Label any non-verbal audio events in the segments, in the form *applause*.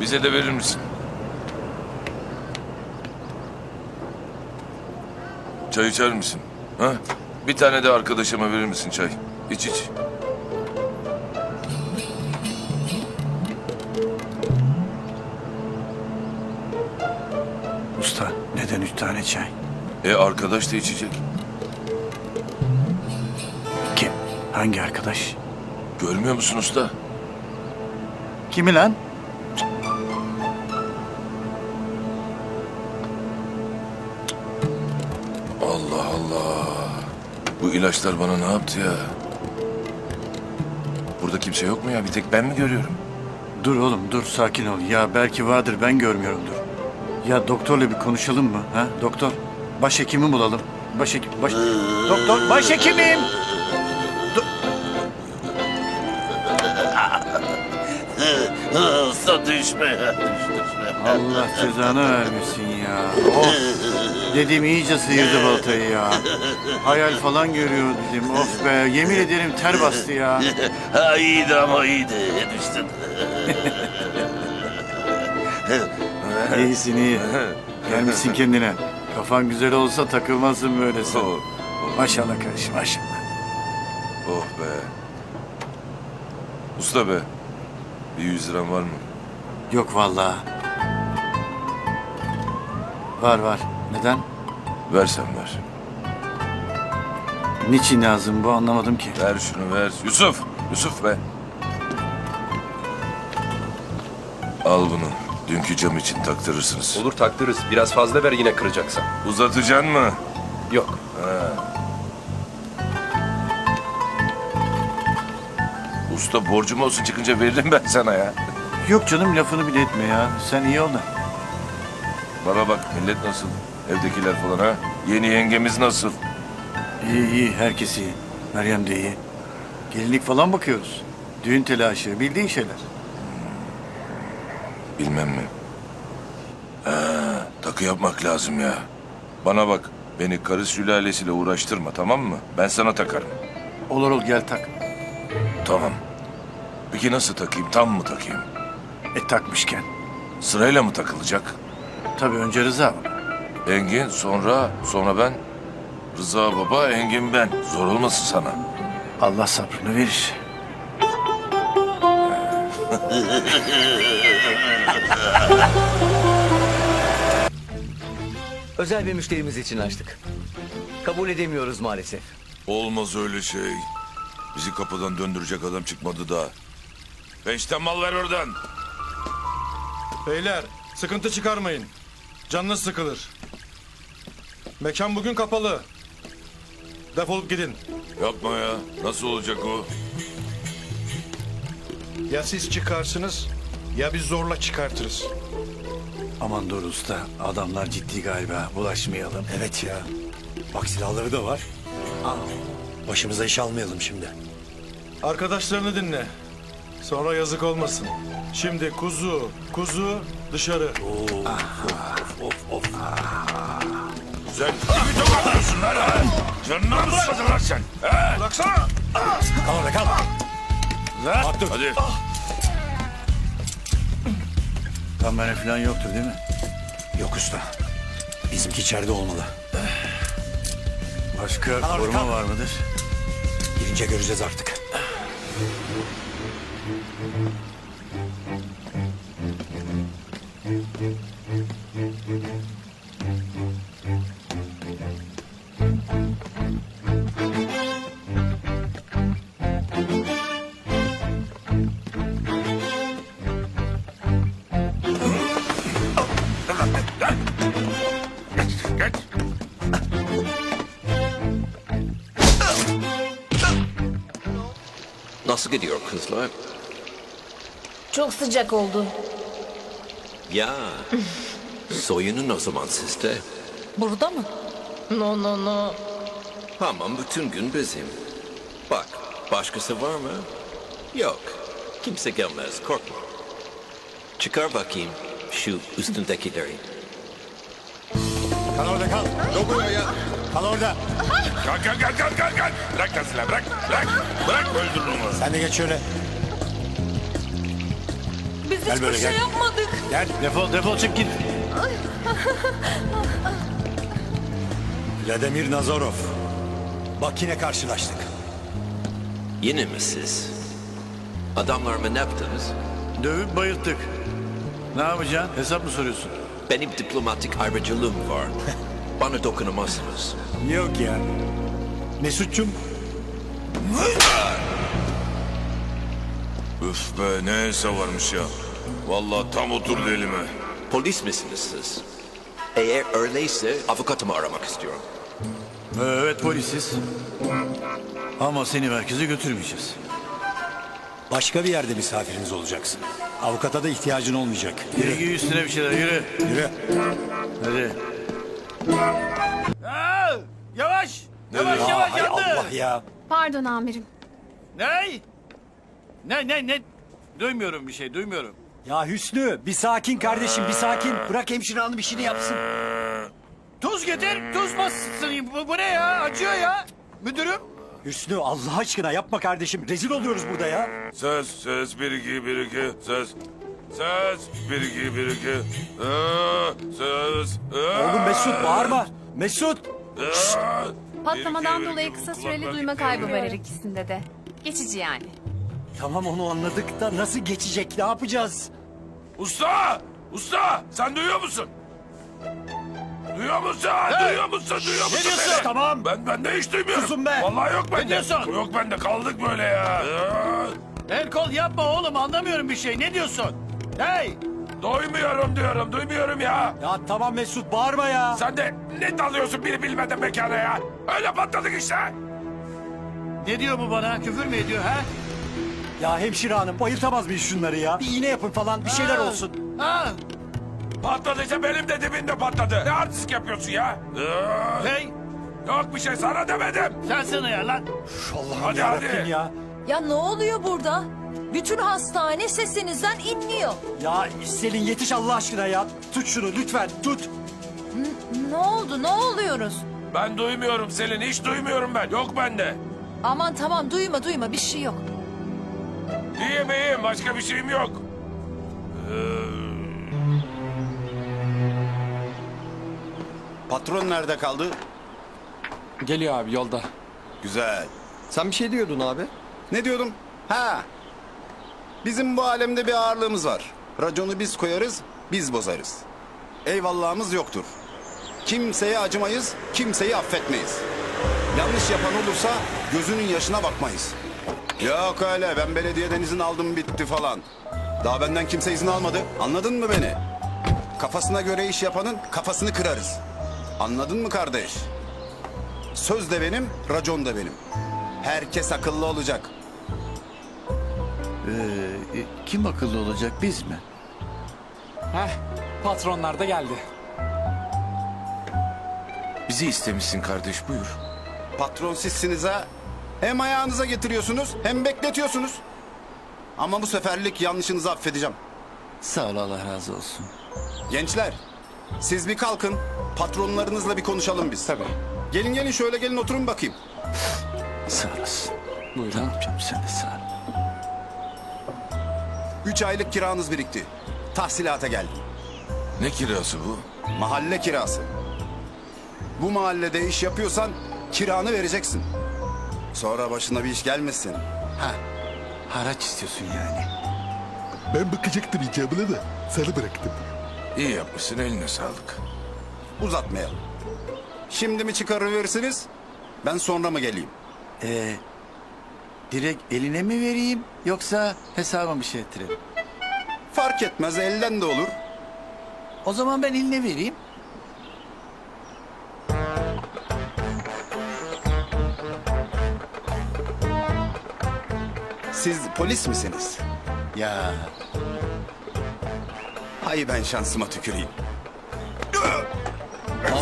Bize de verir misin? Çay içer misin? Ha? Bir tane de arkadaşıma verir misin çay? İç iç. Usta neden üç tane çay? E arkadaş da içecek. Kim? Hangi arkadaş? Görmüyor musun usta? Kimi lan? İlaçlar bana ne yaptı ya? Burada kimse yok mu ya? Bir tek ben mi görüyorum? Dur oğlum dur sakin ol. Ya belki vardır ben görmüyorumdur. Ya doktorla bir konuşalım mı? Ha doktor? Başhekimi bulalım. Başhekim... Baş... doktor başhekimim! *laughs* Usta düşme. Allah cezanı vermesin ya. Of! Dedim iyice sıyırdı baltayı ya. Hayal falan görüyor dedim. Of be yemin ederim ter bastı ya. *laughs* Ha iyiydi ama iyiydi. Düştün. *laughs* İyisin iyi. Gelmişsin kendine. Kafan güzel olsa takılmazsın böyle sen. Oh, Maşallah kardeşim maşallah. oh be. Usta be. Bir yüz liram var mı? Yok vallahi. Var var. Neden? Versen ver. Niçin lazım bu anlamadım ki. Ver şunu ver. Yusuf. Yusuf be. Al bunu. Dünkü cam için taktırırsınız. Olur taktırırız. Biraz fazla ver yine kıracaksan. Uzatacaksın mı? Yok. Usta borcum olsun çıkınca veririm ben sana ya. Yok canım lafını bile etme ya. Sen iyi ol da. Bana bak millet nasıl? Evdekiler falan ha? Yeni yengemiz nasıl? İyi iyi herkes iyi. Meryem de iyi. Gelinlik falan bakıyoruz. Düğün telaşı bildiğin şeyler. Bilmem mi? Ha, takı yapmak lazım ya. Bana bak beni karı sülalesiyle uğraştırma tamam mı? Ben sana takarım. Olur ol gel tak. Tamam. Peki nasıl takayım? Tam mı takayım? E takmışken. Sırayla mı takılacak? Tabii önce Rıza baba. Engin sonra sonra ben. Rıza baba Engin ben. Zor olmasın sana. Allah sabrını verir. *laughs* Özel bir müşterimiz için açtık. Kabul edemiyoruz maalesef. Olmaz öyle şey. Bizi kapıdan döndürecek adam çıkmadı da. Beşten mal ver oradan. Beyler sıkıntı çıkarmayın. Canınız sıkılır. Mekan bugün kapalı. Defolup gidin. Yapma ya. Nasıl olacak o? Ya siz çıkarsınız ya biz zorla çıkartırız. Aman dur usta. Adamlar ciddi galiba. Bulaşmayalım. Evet ya. Bak silahları da var. Başımıza iş almayalım şimdi. Arkadaşlarını dinle. Sonra yazık olmasın. Şimdi kuzu, kuzu dışarı. Sen kimi tokatıyorsun lan ha? Canına mı sıkadın lan sen? He? Bıraksana. Kal orada kal. Lan. Hadi. Kamera falan yoktur değil mi? Yok usta. Bizimki içeride olmalı. Başka Kalk, koruma kalk. var mıdır? Girince göreceğiz artık. Nasıl gidiyor kızlar? Çok sıcak oldu. Ya, soyunun o zaman sizde. Burada mı? No no no. Tamam, bütün gün bizim. Bak, başkası var mı? Yok, kimse gelmez, korkma. Çıkar bakayım şu üstündekileri. Kal orada kal. Dokuyor ya. Kal orada. Kalk kalk kalk kalk kalk. kalk. Bırak lan silahı bırak. Bırak. Bırak öldürün onu. Sen de geç şöyle. Biz Gel hiçbir böyle, şey gel. yapmadık. Gel defol defol çık git. Vladimir Nazarov. Bak yine karşılaştık. Yine mi siz? Adamlarıma ne yaptınız? Dövüp bayılttık. Ne yapacaksın? Hesap mı soruyorsun? Benim diplomatik ayrıcalığım var. *laughs* Bana dokunamazsınız. Yok ya. Mesut'cum Üf be ne ense varmış ya. Vallahi tam oturdu elime. Polis misiniz siz? Eğer öyleyse avukatımı aramak istiyorum. Evet polisiz. Ama seni merkeze götürmeyeceğiz. başka bir yerde misafirimiz olacaksın. Avukata da ihtiyacın olmayacak. Yürü Yürü. üstüne bir şeyler yürü. Yürü. Hadi. Aa, yavaş. Yavaş Aa, yavaş hay yandı. Allah ya. Pardon amirim. Ne? Ne ne ne? Duymuyorum bir şey duymuyorum. Ya Hüsnü bir sakin kardeşim bir sakin. Bırak hemşire hanım işini yapsın. Tuz getir. Tuz bassın. Bu, bu ne ya? Acıyor ya. Müdürüm. Hüsnü Allah aşkına yapma kardeşim. Rezil oluyoruz burada ya. Ses ses bir iki bir iki ses. Ses bir iki bir iki. Aa, ses. Aa. Oğlum Mesut bağırma. Mesut. Patlamadan Bir, iki, dolayı bir, kısa iki, süreli kulaklar duyma gitti. kaybı var her ikisinde de. Geçici yani. Tamam onu anladık da nasıl geçecek ne yapacağız? Usta! Usta! Sen duyuyor musun? Duyuyor musun? Duyuyor musun? Duyuyor musun? diyorsun? beni? Tamam. Ben ben de hiç duymuyorum. Susun be. Vallahi yok bende. diyorsun? Yok bende. Kaldık böyle ya. Aa, El kol yapma oğlum anlamıyorum bir şey. Ne diyorsun? Hey! Duymuyorum diyorum. Duymuyorum ya. Ya tamam Mesut bağırma ya. Sen de ne dalıyorsun biri bilmeden mekana ya? Öyle patladık işte. Ne diyor bu bana? Küfür mü ediyor ha? Ya hemşire hanım bayıltamaz mıyız şunları ya? Bir iğne yapın falan bir şeyler Ha. olsun. Ha! Patladıysa benim de dibinde patladı. Ne artistik yapıyorsun ya? Aa, Hey! Yok bir şey sana demedim. Sensin ya lan. Üf, Allah'ım Hadi, yarabbim hadi. ya. Ya ne oluyor burada? Bütün hastane sesinizden inliyor. Ya Selin yetiş Allah aşkına ya. Tut şunu lütfen tut. Ne oldu? Ne oluyoruz? Ben duymuyorum Selin. Hiç duymuyorum ben. Yok bende. Aman tamam duyma duyma bir şey yok. İyiyim iyiyim. Başka bir şeyim yok. Patron nerede kaldı? Geliyor abi yolda. Güzel. Sen bir şey diyordun abi. Ne diyordum? Ha. Bizim bu alemde bir ağırlığımız var. Raconu biz koyarız, biz bozarız. Eyvallahımız yoktur. Kimseye acımayız, kimseyi affetmeyiz. Yanlış yapan olursa gözünün yaşına bakmayız. Yok öyle ben belediyeden izin aldım bitti falan. Daha benden kimse izin almadı. Anladın mı beni? Kafasına göre iş yapanın kafasını kırarız. Anladın mı kardeş? Söz de benim, racon da benim. Herkes akıllı olacak. Ee, e, kim akıllı olacak biz mi? Heh patronlar da geldi. Bizi istemişsin kardeş buyur. Patron sizsiniz ha. Hem ayağınıza getiriyorsunuz hem bekletiyorsunuz. Ama bu seferlik yanlışınızı affedeceğim. Sağ ol Allah razı olsun. Gençler, siz bir kalkın. Patronlarınızla bir konuşalım biz. Tabii. Gelin gelin şöyle gelin oturun bakayım. Sağ olasın. Buyurun. Ne yapacağım sen de sağ ol. Üç aylık kiranız birikti. Tahsilata geldim. Ne kirası bu? Mahalle kirası. Bu mahallede iş yapıyorsan kiranı vereceksin. Sonra başına bir iş gelmesin. Ha. Haraç istiyorsun yani. Ben bakacaktım icabına da sana bıraktım. İyi yapmışsın eline sağlık. Uzatmayalım. Şimdi mi çıkarıverirsiniz? Ben sonra mı geleyim? Ee, direkt eline mi vereyim yoksa hesaba mı şey ettirelim? Fark etmez elden de olur. O zaman ben eline vereyim. Siz polis misiniz? Ya Hay ben şansıma tüküreyim.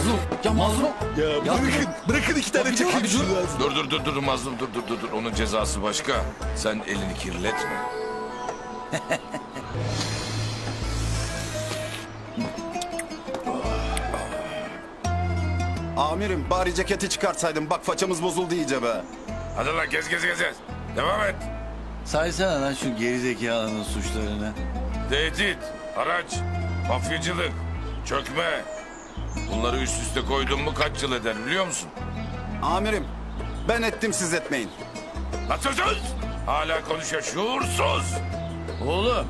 Mazlum ya mazlum. Ya, bırakın, bırakın iki tane şunu ağzına. Dur dur dur dur Mazlum dur dur dur dur. Onun cezası başka. Sen elini kirletme. *laughs* Amirim bari ceketi çıkartsaydın. Bak façamız bozuldu iyice be. Hadi lan gez gez gez. gez. Devam et. Saysana lan şu gerizekalının suçlarını. Tehdit, haraç, mafyacılık, çökme. Bunları üst üste koydun mu kaç yıl eder biliyor musun? Amirim ben ettim siz etmeyin. Sus! Hala konuşuyor şuursuz. Oğlum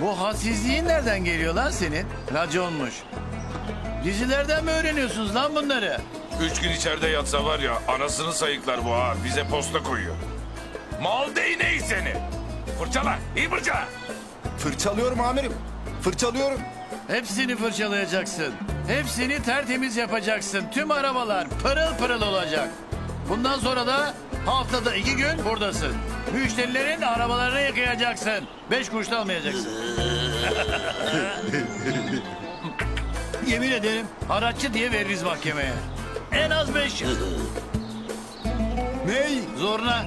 bu hadsizliğin nereden geliyor lan senin? Raconmuş. Dizilerden mi öğreniyorsunuz lan bunları? Üç gün içeride yatsa var ya anasını sayıklar bu ha. Bize posta koyuyor. Mal değneği seni. Fırçala, iyi fırçala. Fırçalıyorum amirim. Fırçalıyorum. Hepsini fırçalayacaksın. Hepsini tertemiz yapacaksın. Tüm arabalar pırıl pırıl olacak. Bundan sonra da haftada iki gün buradasın. Müşterilerin arabalarını yıkayacaksın. Beş kuruş da almayacaksın. *laughs* Yemin ederim haraççı diye veririz mahkemeye. En az beş yıl. Ney? Zoruna.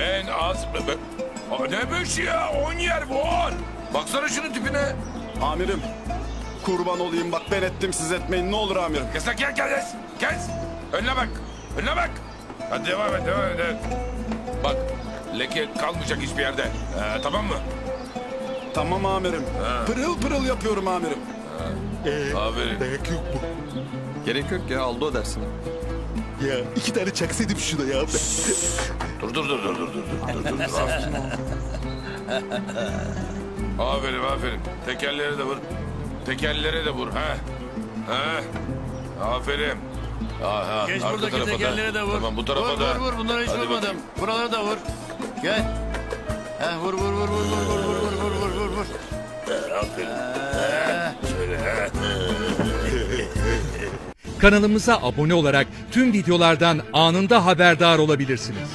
En az... Aa, Ne beşi ya? On yer bu on. Baksana şunun tipine. Amirim. Kurban olayım bak ben ettim siz etmeyin ne olur amirim. Kes lan kes kes. Kes. Önüne bak. Önüne bak. Hadi devam et devam et. evet. Bak leke kalmayacak hiçbir yerde. Ee, tamam mı? Tamam amirim. Pırıl pırıl yapıyorum amirim. Aferin. Dayak yok mu? Gerek yok ya aldı o dersini. Ya iki tane çaksaydım şuna ya. Ben. Dur dur dur dur dur dur dur dur dur. *laughs* Aferin. aferin aferin. Tekerlere de vur. Tekerlere de vur ha. Ha. Aferin. Ha, ha. Geç Arka buradaki tarafa da. tekerlere de vur. Tamam bu tarafa vur, da. Vur vur bunlara hiç Hadi vurmadım. bakayım. Buralara da vur. Gel. Heh, vur vur vur vur vur vur vur vur vur vur vur vur. Kanalımıza abone olarak tüm videolardan anında haberdar olabilirsiniz.